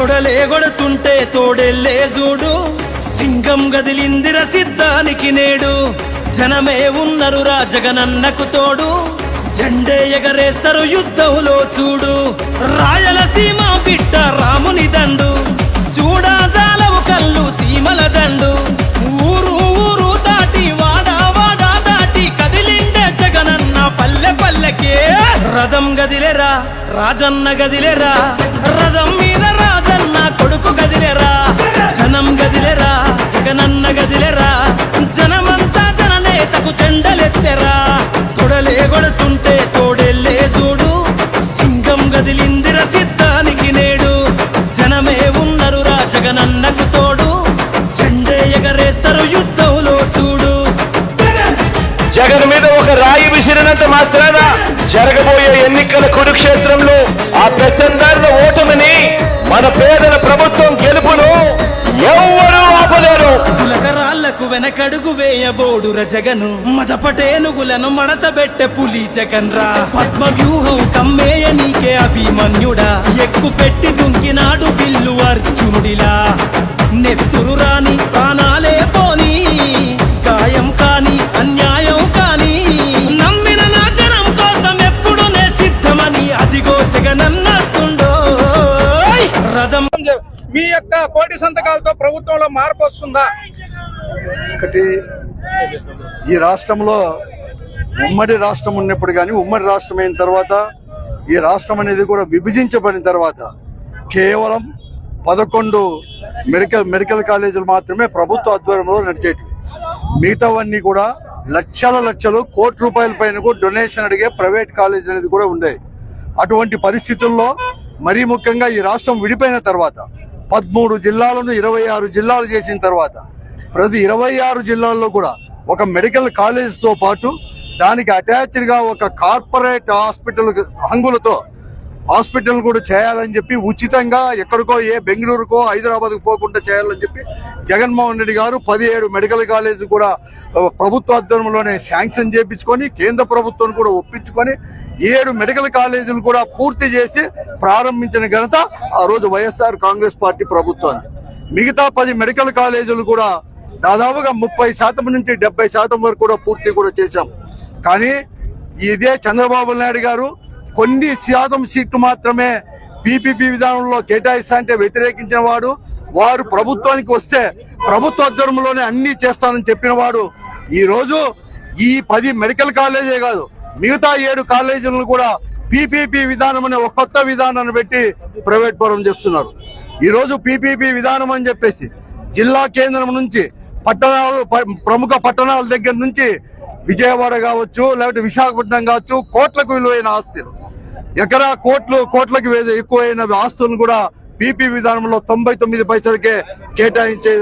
తొడలే కొడుతుంటే తోడెల్లే చూడు. సింగం గదిలిందిర సిద్ధానికి నేడు. జనమే ఉన్నరు రాజగనన్నకు తోడు. జెండే ఎగరేస్తారు యుద్ధంలో చూడు. రాయలసీమ బిడ్డ రాముని దండు. చూడా జాలవు కళ్ళు సీమల దండు. పల్లె పల్లెకే రథం గదిలేరా రాజన్న గదిలేరా రథం మీద రాజన్న కొడుకు గదిలేరా? కులకరాళ్ళకు వెనకడుగు వేయబోడుర జగను. మదపటేనుగులను మడత పెట్టె పులి జగన్ రా పద్మ వ్యూహం కమ్మేయ నీకే అభిమన్యుడా. ఎక్కు పెట్టి దుంకినాడు బిల్లు అర్జునుడిలా. నెత్తురు రాని ప్రాణాలే పోని. గాయం కాని అన్యాయం కాని. నమ్మిన నా జనం కోసం ఎప్పుడు నే సిద్ధమని అదిగో జగనన్నస్తుండో. రథం మీ యొక్క కోటి సంతకాలతో ప్రభుత్వంలో మార్పు వస్తుందా? ఒకటి ఈ రాష్ట్రంలో ఉమ్మడి రాష్ట్రం ఉన్నప్పుడు కానీ ఉమ్మడి రాష్ట్రం అయిన తర్వాత ఈ రాష్ట్రం అనేది కూడా విభజించబడిన తర్వాత కేవలం పదకొండు మెడికల్ మెడికల్ కాలేజీలు మాత్రమే ప్రభుత్వ ఆధ్వర్యంలో నడిచేటివి. మిగతావన్నీ కూడా లక్షల లక్షలు కోటి రూపాయల పైన కూడా డొనేషన్ అడిగే ప్రైవేట్ కాలేజ్ అనేది కూడా ఉండేది అటువంటి పరిస్థితుల్లో మరీ ముఖ్యంగా ఈ రాష్ట్రం విడిపోయిన తర్వాత పదమూడు జిల్లాలను ఇరవై ఆరు జిల్లాలు చేసిన తర్వాత ప్రతి ఇరవై ఆరు జిల్లాల్లో కూడా ఒక మెడికల్ కాలేజ్తో పాటు దానికి అటాచ్డ్గా ఒక కార్పొరేట్ హాస్పిటల్ హంగులతో హాస్పిటల్ కూడా చేయాలని చెప్పి ఉచితంగా ఎక్కడికో ఏ బెంగళూరుకో హైదరాబాద్కు పోకుండా చేయాలని చెప్పి జగన్మోహన్ రెడ్డి గారు పదిహేడు మెడికల్ కాలేజ్ కూడా ప్రభుత్వ ఆధ్వర్యంలోనే శాంక్షన్ చేయించుకొని కేంద్ర ప్రభుత్వం కూడా ఒప్పించుకొని ఏడు మెడికల్ కాలేజీలు కూడా పూర్తి చేసి ప్రారంభించిన ఘనత ఆ రోజు వైఎస్ఆర్ కాంగ్రెస్ పార్టీ ప్రభుత్వాన్ని. మిగతా పది మెడికల్ కాలేజీలు కూడా దాదాపుగా ముప్పై శాతం నుంచి డెబ్బై శాతం వరకు కూడా పూర్తి కూడా చేశాం. కానీ ఇదే చంద్రబాబు నాయుడు గారు కొన్ని శాతం సీట్లు మాత్రమే పీపీపీ విధానంలో కేటాయిస్తా అంటే వ్యతిరేకించిన వాడు వారు ప్రభుత్వానికి వస్తే ప్రభుత్వ ఆధ్వర్యంలోనే అన్ని చేస్తానని చెప్పిన వాడు. ఈ ఈ పది మెడికల్ కాలేజే కాదు మిగతా ఏడు కాలేజీలను కూడా పీపీపీ విధానం అనే ఒక కొత్త విధానాన్ని పెట్టి ప్రైవేట్ పరం చేస్తున్నారు. ఈరోజు పీపీపీ విధానం అని చెప్పేసి జిల్లా కేంద్రం నుంచి పట్టణాలు ప్రముఖ పట్టణాల దగ్గర నుంచి విజయవాడ కావచ్చు లేకపోతే విశాఖపట్నం కావచ్చు కోట్లకు విలువైన ఆస్తులు. ఎకరా కోట్లు కోట్లకు ఎక్కువైన ఆస్తులను కూడా పీపీ విధానంలో తొంభై తొమ్మిది పైసలకే కేటాయించే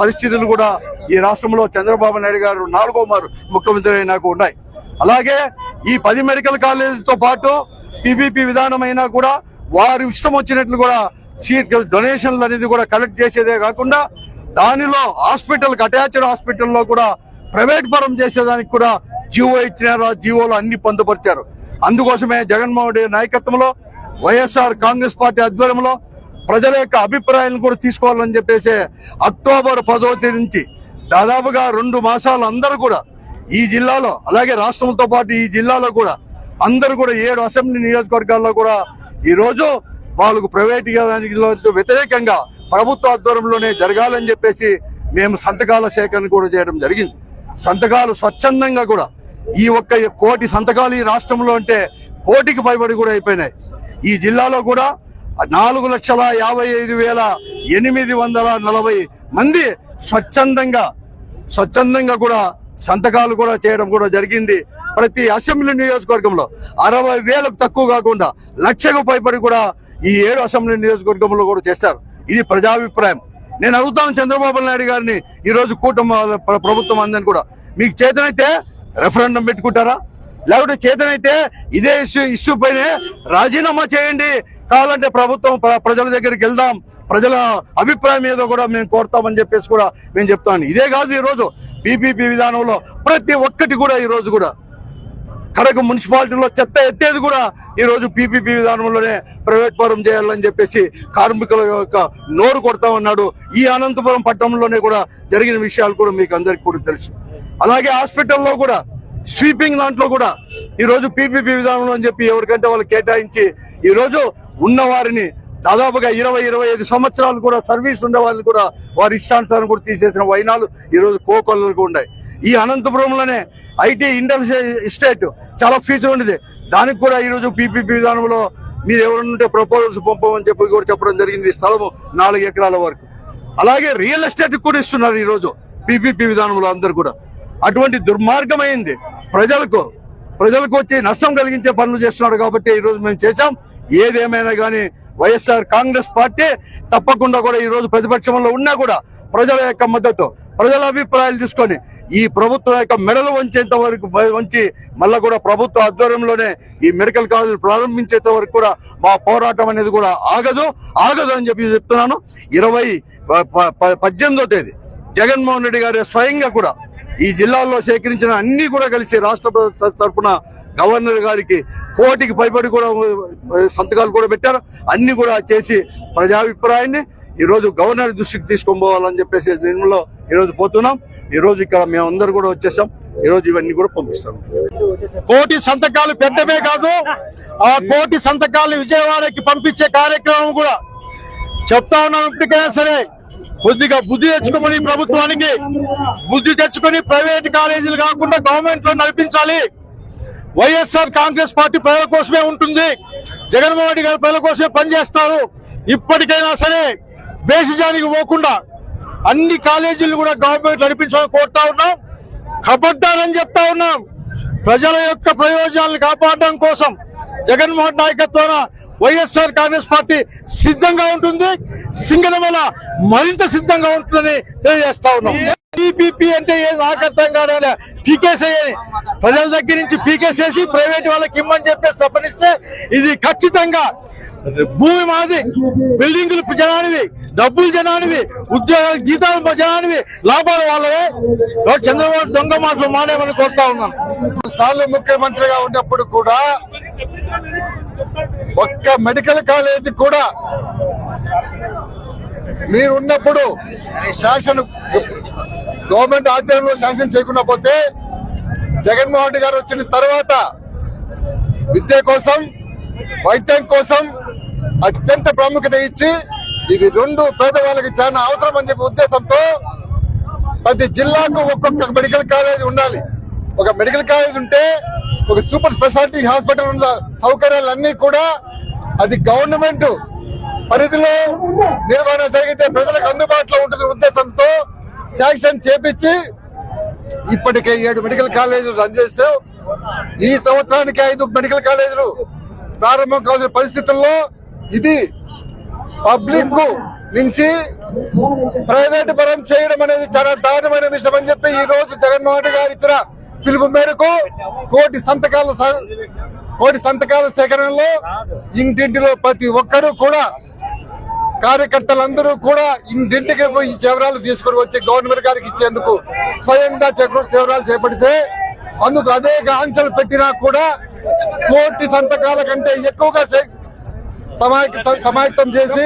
పరిస్థితులు కూడా ఈ రాష్ట్రంలో చంద్రబాబు నాయుడు గారు నాలుగో మారు ముఖ్యమంత్రి అయినాకు ఉన్నాయి. అలాగే ఈ పది మెడికల్ కాలేజీతో పాటు పీపీపీ విధానమైనా కూడా వారు ఇష్టం వచ్చినట్లు కూడా సీట్ డొనేషన్లు అనేది కూడా కలెక్ట్ చేసేదే కాకుండా దానిలో హాస్పిటల్ అటాచ్డ్ హాస్పిటల్లో కూడా ప్రైవేట్ పరం చేసేదానికి కూడా జీవో ఇచ్చినారు ఆ జీవోలో అన్ని పొందుపరిచారు. అందుకోసమే జగన్మోహన్ రెడ్డి నాయకత్వంలో వైఎస్ఆర్ కాంగ్రెస్ పార్టీ ఆధ్వర్యంలో ప్రజల యొక్క అభిప్రాయాలను కూడా తీసుకోవాలని చెప్పేసి అక్టోబర్ పదో తేదీ నుంచి దాదాపుగా రెండు మాసాలు అందరూ కూడా ఈ జిల్లాలో అలాగే రాష్ట్రంతో పాటు ఈ జిల్లాలో కూడా అందరూ కూడా ఏడు అసెంబ్లీ నియోజకవర్గాల్లో కూడా ఈ రోజు వాళ్ళకు ప్రైవేట్ వ్యతిరేకంగా ప్రభుత్వ ఆధ్వర్యంలోనే జరగాలని చెప్పేసి మేము సంతకాల సేకరణ కూడా చేయడం జరిగింది. సంతకాలు స్వచ్ఛందంగా కూడా ఈ ఒక్క కోటి సంతకాలు ఈ రాష్ట్రంలో అంటే కోటికి పైబడి కూడా అయిపోయినాయి. ఈ జిల్లాలో కూడా నాలుగు లక్షల యాభై ఐదు వేల ఎనిమిది వందల నలభై మంది స్వచ్ఛందంగా స్వచ్ఛందంగా కూడా సంతకాలు కూడా చేయడం కూడా జరిగింది. ప్రతి అసెంబ్లీ నియోజకవర్గంలో అరవై వేలకు తక్కువ కాకుండా లక్షకు పైబడి కూడా ఈ ఏడు అసెంబ్లీ నియోజకవర్గంలో కూడా చేస్తారు ఇది ప్రజాభిప్రాయం. నేను అడుగుతాను చంద్రబాబు నాయుడు గారిని ఈ రోజు కూటమి ప్రభుత్వం అందని కూడా. మీకు చేతనైతే రెఫరెండం పెట్టుకుంటారా? లేకపోతే చేతనైతే ఇదే ఇష్యూ ఇష్యూ పైనే రాజీనామా చేయండి. కావాలంటే ప్రభుత్వం ప్ర- ప్రజల దగ్గరికి వెళ్దాం. ప్రజల అభిప్రాయం ఏదో కూడా మేము కోరుతామని చెప్పేసి కూడా మేము చెప్తాను. ఇదే కాదు ఈ రోజు పీపీపీ విధానంలో ప్రతి ఒక్కటి కూడా ఈరోజు కూడా కడక మున్సిపాలిటీలో చెత్త ఎత్తేది కూడా ఈ రోజు పీపీపీ విధానంలోనే ప్రైవేట్ పరం చేయాలని చెప్పేసి కార్మికుల యొక్క నోరు కొడతా ఉన్నాడు. ఈ అనంతపురం పట్టణంలోనే కూడా జరిగిన విషయాలు కూడా మీకు అందరికి కూడా తెలుసు. అలాగే హాస్పిటల్లో కూడా స్వీపింగ్ దాంట్లో కూడా ఈరోజు పీపీపీ విధానంలో అని చెప్పి ఎవరికంటే వాళ్ళు కేటాయించి ఈరోజు ఉన్నవారిని ఉన్న వారిని దాదాపుగా ఇరవై ఇరవై ఐదు సంవత్సరాలు కూడా సర్వీస్ ఉండే వాళ్ళని కూడా వారి ఇష్టానుసారం కూడా తీసేసిన వైనాలు ఈ రోజు కోకొల్లలకు ఉన్నాయి. ఈ అనంతపురంలోనే ఐటీ ఇండస్ట్రీ ఎస్టేట్ చాలా ఫ్యూచర్ ఉండేది. దానికి కూడా ఈ రోజు పీపీపీ విధానంలో మీరు ఎవరుంటే ఉంటే ప్రపోజల్స్ పంపమని చెప్పి కూడా చెప్పడం జరిగింది. స్థలము నాలుగు ఎకరాల వరకు. అలాగే రియల్ ఎస్టేట్ కూడా ఇస్తున్నారు ఈరోజు పీపీపీ విధానంలో అందరు కూడా. అటువంటి దుర్మార్గమైంది. ప్రజలకు ప్రజలకు వచ్చి నష్టం కలిగించే పనులు చేస్తున్నాడు కాబట్టి ఈ రోజు మేము చేశాం. ఏదేమైనా కానీ వైఎస్ఆర్ కాంగ్రెస్ పార్టీ తప్పకుండా కూడా ఈ రోజు ప్రతిపక్షంలో ఉన్నా కూడా ప్రజల యొక్క మద్దతు ప్రజల అభిప్రాయాలు తీసుకొని ఈ ప్రభుత్వం యొక్క మెడలు వంచేంత వరకు వంచి మళ్ళా కూడా ప్రభుత్వ ఆధ్వర్యంలోనే ఈ మెడికల్ కాలేజీలు ప్రారంభించేంత వరకు కూడా మా పోరాటం అనేది కూడా ఆగదు ఆగదు అని చెప్పి చెప్తున్నాను. ఇరవై ప- ప- పద్దెనిమిదో తేదీ జగన్మోహన్ రెడ్డి గారి స్వయంగా కూడా ఈ జిల్లాల్లో సేకరించిన అన్ని కూడా కలిసి రాష్ట్ర తరఫున తరపున గవర్నర్ గారికి కోటికి పైబడి కూడా సంతకాలు కూడా పెట్టారు. అన్ని కూడా చేసి ప్రజాభిప్రాయాన్ని ఈరోజు గవర్నర్ దృష్టికి తీసుకొని పోవాలని చెప్పేసి దీనిలో ఈరోజు పోతున్నాం. ఈ రోజు ఇక్కడ మేమందరూ కూడా వచ్చేసాం. ఈ రోజు ఇవన్నీ కూడా పంపిస్తాం. కోటి సంతకాలు పెట్టడమే కాదు ఆ కోటి సంతకాలు విజయవాడకి పంపించే కార్యక్రమం కూడా చెప్తా ఉన్నాం ఇప్పటికైనా సరే. కొద్దిగా బుద్ధి తెచ్చుకోమని ప్రభుత్వానికి బుద్ధి తెచ్చుకొని ప్రైవేట్ కాలేజీలు కాకుండా గవర్నమెంట్లో నడిపించాలి. వైఎస్ఆర్ కాంగ్రెస్ పార్టీ ప్రజల కోసమే ఉంటుంది. జగన్మోహన్ రెడ్డి గారు ప్రజల కోసమే పనిచేస్తారు. ఇప్పటికైనా సరే బేసిజానికి పోకుండా అన్ని కాలేజీలు కూడా గవర్నమెంట్ నడిపించాలని కోరుతా ఉన్నాం. కబడ్డారని చెప్తా ఉన్నాం. ప్రజల యొక్క ప్రయోజనాలను కాపాడడం కోసం జగన్మోహన్ నాయకత్వాన వైఎస్ఆర్ కాంగ్రెస్ పార్టీ సిద్ధంగా ఉంటుంది. సింగనమల మరింత సిద్ధంగా ఉంటుందని తెలియజేస్తా ఉన్నాం. టీపీపీ అంటే ఏది నాకు అర్థం కాదు పీకేసీ. ప్రజల దగ్గర నుంచి పీకేసేసి ప్రైవేట్ వాళ్ళకి ఇమ్మని చెప్పేసి తప్పనిస్తే ఇది ఖచ్చితంగా భూమి మాది. బిల్డింగులు జనానివి డబ్బులు జనానివి ఉద్యోగాలు జీతాలు జనానివి. లాభాలు వాళ్ళవే. చంద్రబాబు దొంగ మాటలు మానేమని కోరుతా ఉన్నాను సార్లు ముఖ్యమంత్రిగా ఉన్నప్పుడు కూడా ఒక్క మెడికల్ కాలేజ్ కూడా మీరు ఉన్నప్పుడు శాసన గవర్నమెంట్ ఆధ్వర్యంలో శాసనం చేయకుండా పోతే జగన్మోహన్ రెడ్డి గారు వచ్చిన తర్వాత విద్య కోసం వైద్యం కోసం అత్యంత ప్రాముఖ్యత ఇచ్చి ఇవి రెండు పేదవాళ్ళకి చాలా అవసరం అని చెప్పే ఉద్దేశంతో ప్రతి జిల్లాకు ఒక్కొక్క మెడికల్ కాలేజ్ ఉండాలి. ఒక మెడికల్ కాలేజ్ ఉంటే ఒక సూపర్ స్పెషాలిటీ హాస్పిటల్ ఉన్న సౌకర్యాలన్నీ కూడా అది గవర్నమెంట్ పరిధిలో నిర్వహణ జరిగితే ప్రజలకు అందుబాటులో ఉంటుంది ఉద్దేశంతో శాంక్షన్ చేపించి ఇప్పటికే ఏడు మెడికల్ కాలేజీలు రన్ చేస్తే ఈ సంవత్సరానికి ఐదు మెడికల్ కాలేజీలు ప్రారంభం కావాల్సిన పరిస్థితుల్లో ఇది పబ్లిక్ నుంచి ప్రైవేట్ పరం చేయడం అనేది చాలా దారుణమైన విషయం అని చెప్పి ఈ రోజు జగన్మోహన్ గారు ఇచ్చిన పిలుపు మేరకు కోటి సంతకాల కోటి సంతకాల సేకరణలో ఇంటింటిలో ప్రతి ఒక్కరూ కూడా కార్యకర్తలందరూ కూడా ఇంటింటికి పోయి చివరాలు తీసుకుని తీసుకొని వచ్చి గవర్నమెంట్ గారికి ఇచ్చేందుకు స్వయంగా చివరాలు చేపడితే అందుకు అనేక ఆంక్షలు పెట్టినా కూడా కోటి సంతకాల కంటే ఎక్కువగా సే- సమాయత్తం చేసి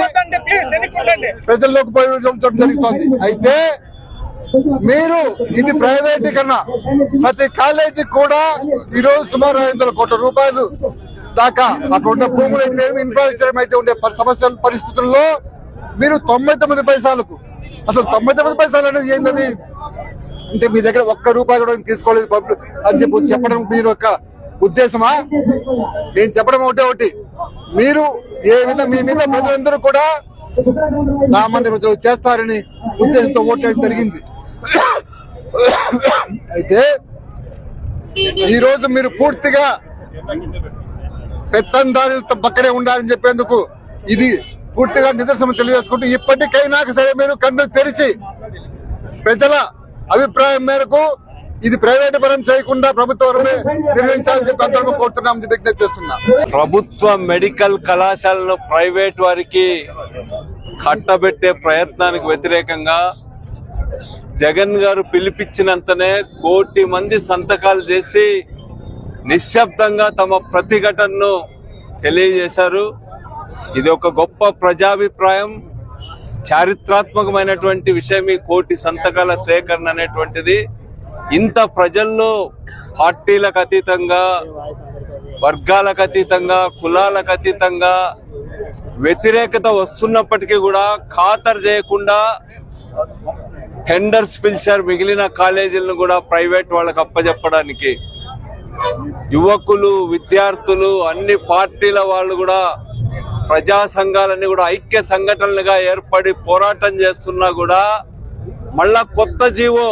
ప్రజల్లోకి పోయి ఉంచడం జరుగుతోంది. అయితే మీరు ఇది ప్రైవేటీకరణ. ప్రతి కాలేజీ కూడా ఈ రోజు సుమారు ఐదు వందల కోట్ల రూపాయలు దాకా అక్కడ ఉన్న భూములు అయితే ఇన్ఫ్రాస్ట్రక్చర్ అయితే ఉండే సమస్యల పరిస్థితుల్లో మీరు తొంభై తొమ్మిది పైసలకు అసలు తొంభై తొమ్మిది పైసలు అనేది ఏంటది అంటే మీ దగ్గర ఒక్క రూపాయి కూడా తీసుకోలేదు పబ్లిక్ అని చెప్పి చెప్పడం మీరు ఒక ఉద్దేశమా? నేను చెప్పడం ఒకటే ఒకటి. మీరు ఏ విధంగా మీ మీద ప్రజలందరూ కూడా సామాన్య ప్రజలు చేస్తారని ఉద్దేశంతో ఓట్లేయడం జరిగింది. అయితే ఈ రోజు మీరు పూర్తిగా పెత్తందారులతో పక్కనే ఉండాలని చెప్పేందుకు ఇది పూర్తిగా నిదర్శనం తెలియజేసుకుంటూ ఇప్పటికైనా సరే మీరు కన్ను తెరిచి ప్రజల అభిప్రాయం మేరకు ఇది ప్రైవేట్ పరం చేయకుండా ప్రభుత్వమే నిర్వహించాలని చెప్పి అందరూ కోరుతున్నాం విజ్ఞప్తి చేస్తున్నా. ప్రభుత్వ మెడికల్ కళాశాలను ప్రైవేట్ వారికి కట్టబెట్టే ప్రయత్నానికి వ్యతిరేకంగా జగన్ గారు పిలిపించినంతనే కోటి మంది సంతకాలు చేసి నిశ్శబ్దంగా తమ ప్రతిఘటనను తెలియజేశారు. ఇది ఒక గొప్ప ప్రజాభిప్రాయం. చారిత్రాత్మకమైనటువంటి విషయం ఈ కోటి సంతకాల సేకరణ అనేటువంటిది. ఇంత ప్రజల్లో పార్టీలకు అతీతంగా వర్గాలకు అతీతంగా కులాలకు అతీతంగా వ్యతిరేకత వస్తున్నప్పటికీ కూడా ఖాతరు చేయకుండా టెండర్స్ పిలిచారు మిగిలిన కాలేజీలను కూడా ప్రైవేట్ వాళ్ళకి అప్పచెప్పడానికి యువకులు విద్యార్థులు అన్ని పార్టీల వాళ్ళు కూడా ప్రజా సంఘాలన్నీ కూడా ఐక్య సంఘటనలుగా ఏర్పడి పోరాటం చేస్తున్నా కూడా మళ్ళా కొత్త జీవో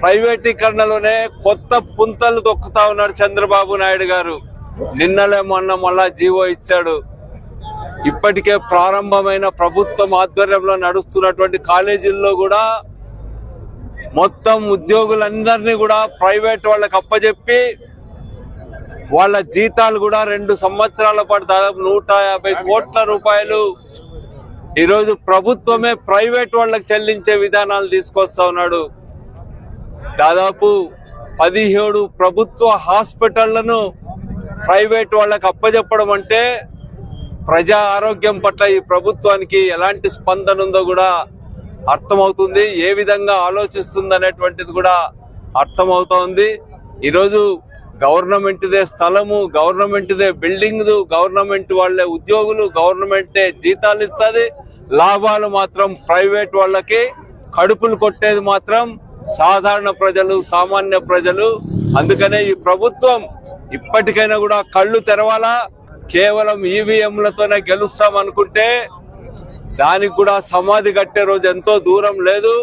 ప్రైవేటీకరణలోనే కొత్త పుంతలు తొక్కుతా ఉన్నాడు చంద్రబాబు నాయుడు గారు. నిన్నలే మొన్న మళ్ళా జీవో ఇచ్చాడు. ఇప్పటికే ప్రారంభమైన ప్రభుత్వం ఆధ్వర్యంలో నడుస్తున్నటువంటి కాలేజీల్లో కూడా మొత్తం ఉద్యోగులందరినీ కూడా ప్రైవేట్ వాళ్ళకి అప్పచెప్పి వాళ్ళ జీతాలు కూడా రెండు సంవత్సరాల పాటు దాదాపు నూట యాభై కోట్ల రూపాయలు ఈరోజు ప్రభుత్వమే ప్రైవేట్ వాళ్ళకి చెల్లించే విధానాలు తీసుకొస్తా ఉన్నాడు. దాదాపు పదిహేడు ప్రభుత్వ హాస్పిటళ్ళను ప్రైవేట్ వాళ్ళకి అప్పజెప్పడం అంటే ప్రజా ఆరోగ్యం పట్ల ఈ ప్రభుత్వానికి ఎలాంటి స్పందన ఉందో కూడా అర్థమవుతుంది. ఏ విధంగా ఆలోచిస్తుంది అనేటువంటిది కూడా అర్థమవుతోంది. ఈరోజు గవర్నమెంట్దే స్థలము గవర్నమెంట్దే బిల్డింగ్ గవర్నమెంట్ వాళ్ళే ఉద్యోగులు గవర్నమెంటే జీతాలు ఇస్తుంది. లాభాలు మాత్రం ప్రైవేట్ వాళ్ళకి కడుపులు కొట్టేది మాత్రం సాధారణ ప్రజలు సామాన్య ప్రజలు. అందుకనే ఈ ప్రభుత్వం ఇప్పటికైనా కూడా కళ్ళు తెరవాలా. కేవలం ఈవీఎంలతోనే గెలుస్తామనుకుంటే దానికి కూడా సమాధి కట్టే రోజు ఎంతో దూరం లేదు.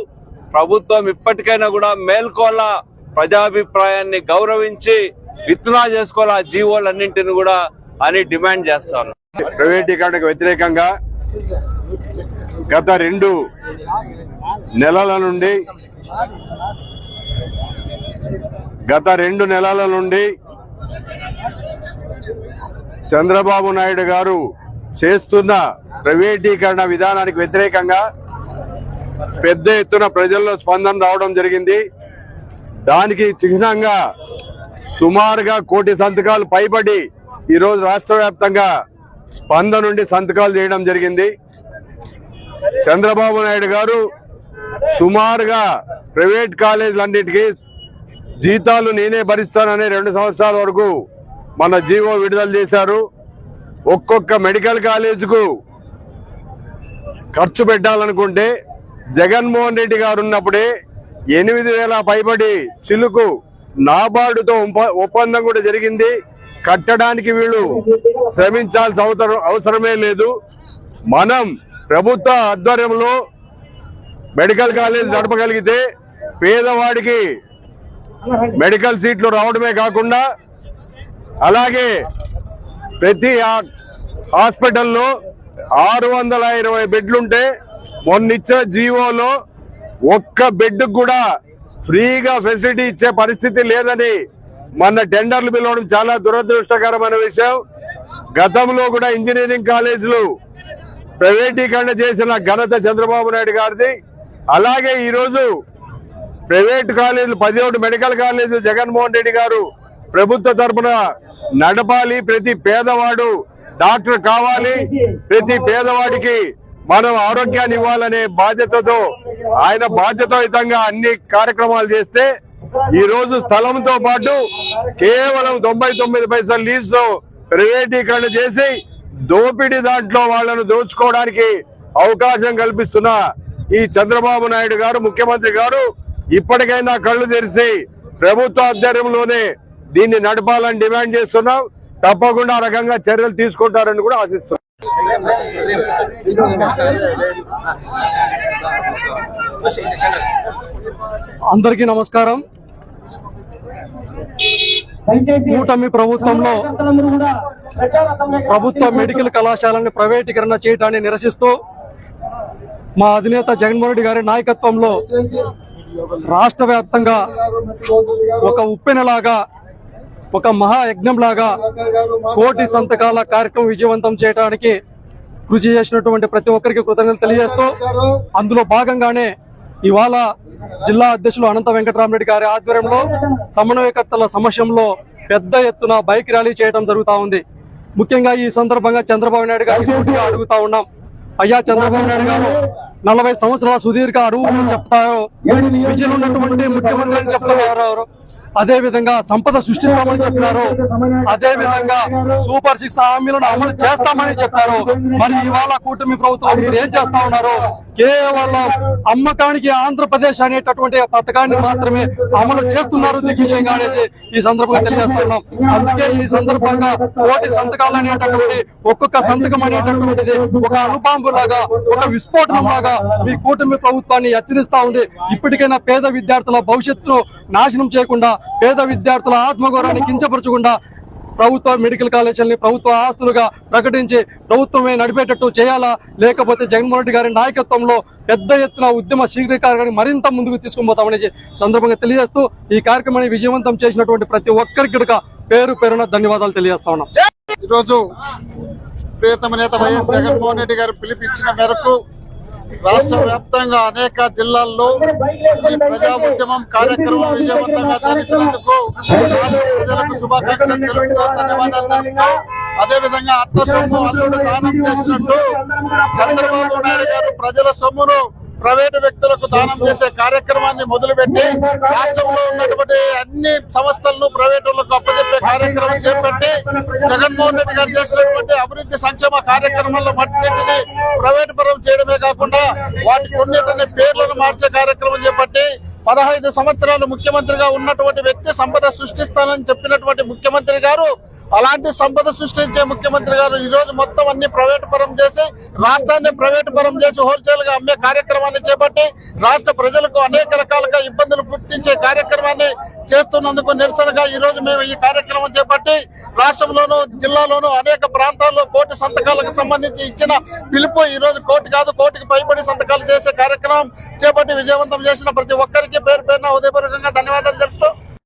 ప్రభుత్వం ఇప్పటికైనా కూడా మేల్కోల ప్రజాభిప్రాయాన్ని గౌరవించి విత్డ్రా చేసుకోవాలా. జీవోలన్నింటిని కూడా అని డిమాండ్ చేస్తాను. ప్రైవేటీకరణకు వ్యతిరేకంగా గత రెండు నెలల నుండి గత రెండు నెలల నుండి చంద్రబాబు నాయుడు గారు చేస్తున్న ప్రైవేటీకరణ విధానానికి వ్యతిరేకంగా పెద్ద ఎత్తున ప్రజల్లో స్పందన రావడం జరిగింది. దానికి చిహ్నంగా సుమారుగా కోటి సంతకాలు పైబడి ఈరోజు రాష్ట్ర వ్యాప్తంగా స్పందన నుండి సంతకాలు చేయడం జరిగింది. చంద్రబాబు నాయుడు గారు సుమారుగా ప్రైవేట్ కాలేజీలన్నిటికీ జీతాలు నేనే భరిస్తానని రెండు సంవత్సరాల వరకు మన జీవో విడుదల చేశారు. ఒక్కొక్క మెడికల్ కాలేజీకు ఖర్చు పెట్టాలనుకుంటే జగన్మోహన్ రెడ్డి గారు ఉన్నప్పుడే ఎనిమిది వేల పైబడి చిలుకు నాబార్డుతో ఒప్ప- ఒప్పందం కూడా జరిగింది. కట్టడానికి వీళ్ళు శ్రమించాల్సిన అవసరం అవసరమే లేదు. మనం ప్రభుత్వ ఆధ్వర్యంలో మెడికల్ కాలేజ్ నడపగలిగితే పేదవాడికి మెడికల్ సీట్లు రావడమే కాకుండా అలాగే ప్రతి హాస్పిటల్లో ఆరు వందల ఇరవై బెడ్లుంటే మొన్నిచ్చిన జీవోలో ఒక్క బెడ్ కూడా ఫ్రీగా ఫెసిలిటీ ఇచ్చే పరిస్థితి లేదని మొన్న టెండర్లు పిలవడం చాలా దురదృష్టకరమైన విషయం. గతంలో కూడా ఇంజనీరింగ్ కాలేజీలు ప్రైవేటీకరణ చేసిన ఘనత చంద్రబాబు నాయుడు గారిది. అలాగే ఈరోజు ప్రైవేట్ కాలేజీలు పదిహేడు మెడికల్ కాలేజీలు జగన్మోహన్ రెడ్డి గారు ప్రభుత్వ తరపున నడపాలి. ప్రతి పేదవాడు డాక్టర్ కావాలి. ప్రతి పేదవాడికి మనం ఆరోగ్యాన్ని ఇవ్వాలనే బాధ్యతతో ఆయన బాధ్యతాయుతంగా అన్ని కార్యక్రమాలు చేస్తే ఈ రోజు స్థలంతో పాటు కేవలం తొంభై తొమ్మిది పైసల లీజుతో ప్రైవేటీకరణ చేసి దోపిడీ దాంట్లో వాళ్ళను దోచుకోవడానికి అవకాశం కల్పిస్తున్న ఈ చంద్రబాబు నాయుడు గారు ముఖ్యమంత్రి గారు ఇప్పటికైనా కళ్ళు తెరిచి ప్రభుత్వ ఆధ్వర్యంలోనే దీన్ని నడపాలని డిమాండ్ చేస్తున్నాం. తప్పకుండా ఆ రకంగా చర్యలు తీసుకుంటారని కూడా ఆశిస్తున్నాం. అందరికీ నమస్కారం. కూటమి ప్రభుత్వంలో ప్రభుత్వ మెడికల్ కళాశాలని ప్రైవేటీకరణ చేయడాన్ని నిరసిస్తూ మా అధినేత జగన్మోహన్ రెడ్డి గారి నాయకత్వంలో రాష్ట్ర వ్యాప్తంగా ఒక ఉప్పెనలాగా ఒక మహాయజ్ఞంలాగా కోటి సంతకాల కార్యక్రమం విజయవంతం చేయడానికి కృషి చేసినటువంటి ప్రతి ఒక్కరికి కృతజ్ఞతలు తెలియజేస్తూ అందులో భాగంగానే ఇవాళ జిల్లా అధ్యక్షులు అనంత వెంకటరామరెడ్డి గారి ఆధ్వర్యంలో సమన్వయకర్తల సమస్యంలో పెద్ద ఎత్తున బైక్ ర్యాలీ చేయడం జరుగుతూ ఉంది. ముఖ్యంగా ఈ సందర్భంగా చంద్రబాబు నాయుడు గారికి అడుగుతా ఉన్నాం. అయ్యా చంద్రబాబు నాయుడు గారు నలభై సంవత్సరాల సుదీర్ఘ అడుగు చెప్తారు విజయం ఉన్నటువంటి ముఖ్యమంత్రి అని చెప్తున్నారు అదే విధంగా సంపద సృష్టిస్తామని చెప్పినారు అదే విధంగా సూపర్ సిక్స్ హామీలను అమలు చేస్తామని చెప్పారు. మరి ఇవాళ కూటమి ప్రభుత్వం మీరు ఏం చేస్తా ఉన్నారు? కేవలం అమ్మకానికి ఆంధ్రప్రదేశ్ అనేటటువంటి పథకాన్ని మాత్రమే అమలు చేస్తున్నారు దిగ్విజయంగా అనేసి ఈ సందర్భంగా తెలియజేస్తున్నాం. అందుకే ఈ సందర్భంగా కోటి సంతకాలు అనేటటువంటి ఒక్కొక్క సంతకం అనేటటువంటిది ఒక అణుబాంబు లాగా ఒక విస్ఫోటనం లాగా మీ కూటమి ప్రభుత్వాన్ని హెచ్చరిస్తా ఉంది. ఇప్పటికైనా పేద విద్యార్థుల భవిష్యత్తును నాశనం చేయకుండా పేద విద్యార్థుల ఆత్మగౌరవాన్ని కించపరచకుండా ప్రభుత్వ మెడికల్ కాలేజీలని ప్రభుత్వ ఆస్తులుగా ప్రకటించి ప్రభుత్వమే నడిపేటట్టు చేయాలా? లేకపోతే జగన్మోహన్ రెడ్డి గారి నాయకత్వంలో పెద్ద ఎత్తున ఉద్యమ శీఘ్రకారాన్ని మరింత ముందుకు తీసుకుపోతామనేసి సందర్భంగా తెలియజేస్తూ ఈ కార్యక్రమాన్ని విజయవంతం చేసినటువంటి ప్రతి ఒక్కరికి పేరు పేరున ధన్యవాదాలు తెలియజేస్తా ఉన్నాం. ఈరోజు ప్రియతమ నేత వైఎస్ జగన్మోహన్ రెడ్డి గారు పిలిపించిన మేరకు రాష్ట్ర వ్యాప్తంగా అనేక జిల్లాల్లో ఈ ప్రజా ఉద్యమం కార్యక్రమం విజయవంతంగా జరిపినందుకు రాష్ట్ర ప్రజలకు శుభాకాంక్షలు తెలుపుతూ ధన్యవాదాలు తెలుపుతూ అదే విధంగా అత్త సొమ్ము అల్లుడు దానం చేసినట్టు చంద్రబాబు నాయుడు గారు ప్రజల సొమ్మును ప్రైవేటు వ్యక్తులకు దానం చేసే కార్యక్రమాన్ని మొదలుపెట్టి రాష్ట్రంలో ఉన్నటువంటి అన్ని సంస్థలను ప్రైవేటులకు అప్పచెప్పే కార్యక్రమం చేపట్టి జగన్మోహన్ రెడ్డి గారు చేసినటువంటి అభివృద్ధి సంక్షేమ కార్యక్రమాల్లో మట్టిని ప్రైవేటు పరం చేయడమే కాకుండా వాటి కొన్నిటిని పేర్లను మార్చే కార్యక్రమం చేపట్టి పదహైదు సంవత్సరాలు ముఖ్యమంత్రిగా ఉన్నటువంటి వ్యక్తి సంపద సృష్టిస్తానని చెప్పినటువంటి ముఖ్యమంత్రి గారు అలాంటి సంపద సృష్టించే ముఖ్యమంత్రి గారు ఈ రోజు మొత్తం అన్ని ప్రైవేట్ పరం చేసి రాష్ట్రాన్ని ప్రైవేట్ పరం చేసి హోల్సేల్గా అమ్మే కార్యక్రమాన్ని చేపట్టి రాష్ట్ర ప్రజలకు అనేక రకాలుగా ఇబ్బందులు పుట్టించే కార్యక్రమాన్ని చేస్తున్నందుకు నిరసనగా ఈ రోజు మేము ఈ కార్యక్రమం చేపట్టి రాష్ట్రంలోను జిల్లాలోను అనేక ప్రాంతాల్లో కోటి సంతకాలకు సంబంధించి ఇచ్చిన పిలుపు ఈ రోజు కోటి కాదు కోటికి పైబడి సంతకాలు చేసే కార్యక్రమం చేపట్టి విజయవంతం చేసిన ప్రతి ఒక్కరికి పేరు పేరున హృదయపూర్వకంగా ధన్యవాదాలు